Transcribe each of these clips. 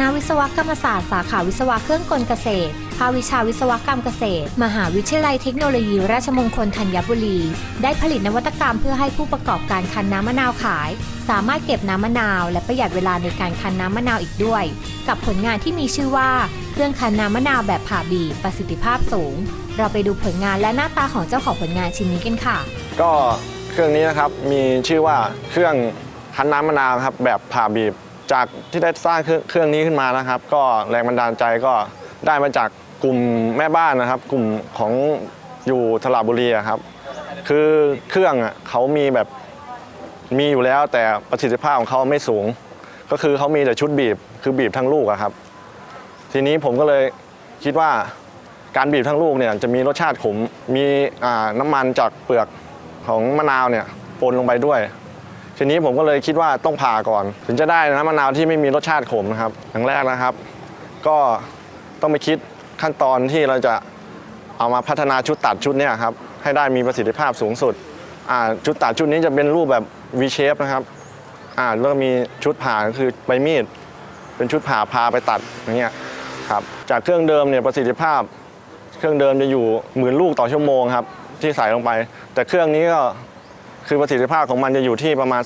ณะวิศวกรรมศาสตร์สาขาวิศวะเครื่องกลเกษตร ภาควิชาวิศวกรรมเกษตร มหาวิทยาลัยเทคโนโลยีราชมงคลธัญบุรี ได้ผลิตนวัตกรรมเพื่อให้ผู้ประกอบการคั้นน้ำมะนาวขาย สามารถเก็บน้ำมะนาว และประหยัดเวลาในการคั้นน้ำมะนาวอีกด้วย กับผลงานที่มีชื่อว่า เครื่องคั้นน้ำมะนาวแบบผ่าบีบประสิทธิภาพสูง เราไปดูผลงานและหน้าตาของเจ้าของผลงานชิ้นนี้กันค่ะ ก็เครื่องนี้นะครับมีชื่อว่าเครื่องคั้นน้ำมะนาวครับแบบผ่าบีบ จากที่ได้สร้างเครื่องนี้ขึ้นมานะครับ ก็แรงบันดาลใจก็ได้มาจากกลุ่มแม่บ้านนะครับ กลุ่มของอยู่ทลาบุรีครับ คือเครื่องอะเขามีแบบมีอยู่แล้ว แต่ประสิทธิภาพของเขาไม่สูง ก็คือเขามีแต่ชุดบีบ คือบีบทั้งลูกครับ ทีนี้ผมก็เลยคิดว่าการบีบทั้งลูกเนี่ยจะมีรสชาติขมมีน้ำมันจากเปลือกของมะนาวเนี่ยปนลงไปด้วย ทีนี้ผมก็เลยคิดว่าต้องผ่าก่อน ถึงจะได้น้ำมะนาวที่ไม่มีรสชาติขมนะครับอย่างแรกนะครับ ก็ต้องไปคิดขั้นตอนที่เราจะเอามาพัฒนาชุดตัดชุดเนี่ยครับให้ได้มีประสิทธิภาพสูงสุดชุดตัดชุดนี้จะเป็นรูปแบบ V shape นะครับแล้วก็มีชุดผ่าก็คือใบมีด เป็นชุดผ่าพาไปตัดอย่างเงี้ยครับจากเครื่องเดิมเนี่ยประสิทธิภาพ เครื่องเดิมจะอยู่หมื่นลูกต่อชั่วโมงครับที่ใส่ลงไป แต่เครื่องนี้ก็ คือประสิทธิภาพของมันจะอยู่ที่ประมาณ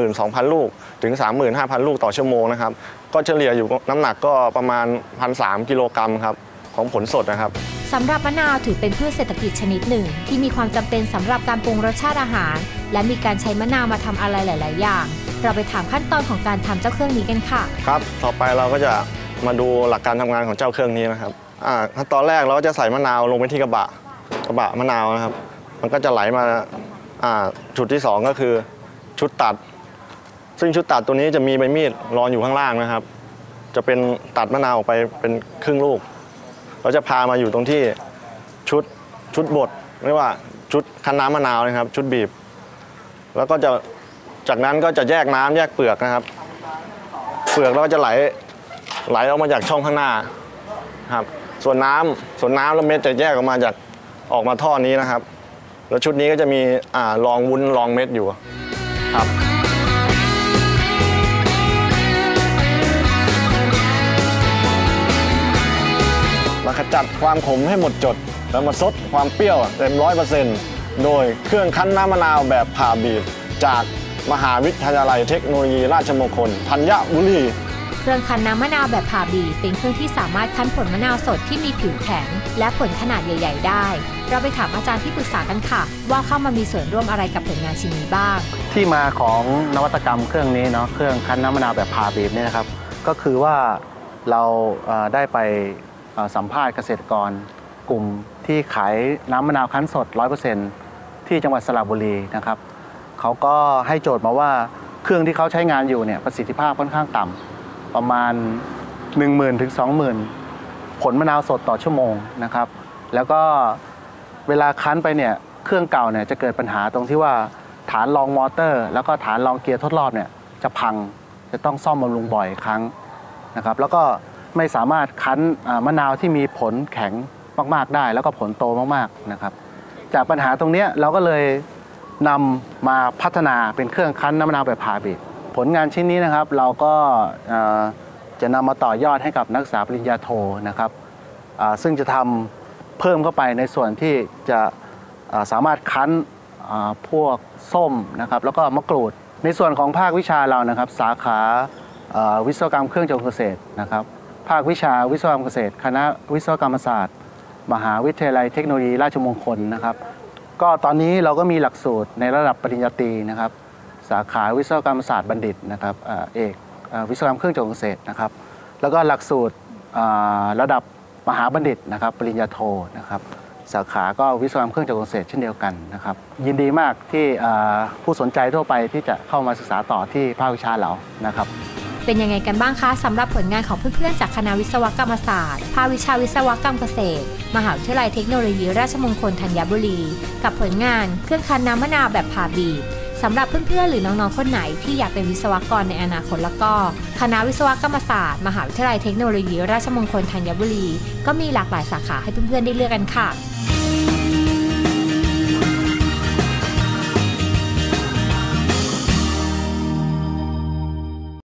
32,000 ลูก ถึง 35,000 ลูกต่อชั่วโมงนะครับ ก็เฉลี่ยอยู่น้ำหนักก็ประมาณ 1,300 กิโลกรัมครับของผลสดนะครับสำหรับมะนาวถือเป็นพืชเศรษฐกิจชนิดหนึ่ง ที่มีความจำเป็นสำหรับการปรุงรสชาติอาหาร และมีการใช้มะนาวมาทำอะไรหลาย ๆ อย่าง เราไปถามขั้นตอนของการทำเจ้าเครื่องนี้กันค่ะ ครับ ต่อไปเราก็จะมาดูหลักการทำงานของเจ้าเครื่องนี้นะครับอ่าขั้นตอนแรกเราก็จะใส่มะนาวลงไปที่กระบะกระบะมะนาวนะครับ มันก็จะไหลมาอ่า จุดที่สองก็คือชุดตัด ซึ่งชุดตัดตัวนี้จะมีใบมีดรออยู่ข้างล่างนะครับ จะเป็นตัดมะนาวออกไปเป็นครึ่งลูก เราจะพามาอยู่ตรงที่ชุดชุดบดเรียกว่าชุดคั้นน้ำมะนาวนะครับ ชุดบีบ แล้วก็จะจากนั้นก็จะแยกน้ำแยกเปลือกนะครับ เปลือกแล้วก็จะไหลไหลออกมาจากช่องข้างหน้าครับ ส่วนน้ำส่วนน้ำแล้วเม็ดจะแยกออกมาจากออกมาท่อนี้นะครับ แล้วชุดนี้ก็จะมีอ่ารองวุ้นรองเม็ดอยู่ครับมาขจัดความขมให้หมดจด แล้วมาซดความเปรี้ยวเต็มร้อยเปอร์เซ็นต์โดยเครื่องคั้นน้ำมะนาวแบบผ่าบีบจากมหาวิทยาลัยเทคโนโลยีราชมงคลธัญบุรี เครื่องคั้นน้ำมะนาวแบบผ่าบีเป็นเครื่องที่สามารถคั้นผลมะนาวสดที่มีผิวแข็ง และผลขนาดใหญ่ ๆ ได้ เราไปถามอาจารย์ที่ปรึกษากันค่ะ ว่าเข้ามามีส่วนร่วมอะไรกับผลงานชิ้นนี้บ้าง ที่มาของนวัตกรรมเครื่องนี้เนาะเครื่องคั้นน้ำมะนาวแบบผ่าบีบเนี่ยนะครับก็คือว่าเราได้ไปสัมภาษณ์เกษตรกร กลุ่มที่ขายน้ำมะนาวคั้นสด 100%ที่จังหวัดสระบุรีนะครับเขาก็ให้โจทย์มาว่าเครื่องที่เขาใช้งานอยู่เนี่ยประสิทธิภาพค่อนข้างต่ำ ประมาณ 10,000 ถึง 20,000 ผลมะนาวสดต่อชั่วโมงนะครับ แล้วก็เวลาคั้นไปเนี่ยเครื่องเก่าเนี่ยจะเกิดปัญหาตรงที่ว่าฐานรองมอเตอร์ แล้วก็ฐานรองเกียร์ทดรอบเนี่ยจะพังจะต้องซ่อมบำรุงบ่อยครั้งนะครับแล้วก็ไม่สามารถคั้นมะนาวที่มีผลแข็งมากๆได้ แล้วก็ผลโตมากๆนะครับ จากปัญหาตรงนี้เราก็เลยนำมาพัฒนาเป็นเครื่องคั้นน้ำมะนาวแบบผ่าบีบ ผลงานชิ้นนี้นะครับเราก็จะนำมาต่อยอดให้กับนักศึกษาปริญญาโทนะครับซึ่งจะทำเพิ่มเข้าไปในส่วนที่จะสามารถคั้นพวกส้มนะครับแล้วก็มะกรูด ในส่วนของภาควิชาเรานะครับ สาขาวิศวกรรมเครื่องจักรเกษตรนะครับ ภาควิชาวิศวกรรมเกษตร คณะวิศวกรรมศาสตร์ มหาวิทยาลัยเทคโนโลยีราชมงคลนะครับ ก็ตอนนี้เราก็มีหลักสูตรในระดับปริญญาตรีนะครับ สาขาวิศวกรรมศาสตร์บัณฑิตนะครับเอกวิศวกรรมเครื่องจักรเกษตรนะครับ แล้วก็หลักสูตรระดับมหาบัณฑิตนะครับ ปริญญาโทนะครับ สาขาก็วิศวกรรมเครื่องจักรเกษตรเช่นเดียวกันนะครับ ยินดีมากที่ผู้สนใจทั่วไปที่จะเข้ามาศึกษาต่อที่ภาควิชาเรานะครับเป็นยังไงกันบ้างคะสำหรับผลงานของเพื่อนๆจากคณะวิศวกรรมศาสตร์ ภาควิชาวิศวกรรมเกษตร มหาวิทยาลัยเทคโนโลยี ราชมงคลธัญบุรี กับผลงานเครื่องคั้นน้ำมะนาวแบบผ่าบีบ สำหรับเพื่อนๆหรือน้องๆคนไหนที่อยากเป็นวิศวกรในอนาคตแล้วก็ คณะวิศวกรรมศาสตร์ มหาวิทยาลัยเทคโนโลยี ราชมงคลธัญบุรี ก็มีหลากหลายสาขาให้เพื่อนๆได้เลือกกันค่ะ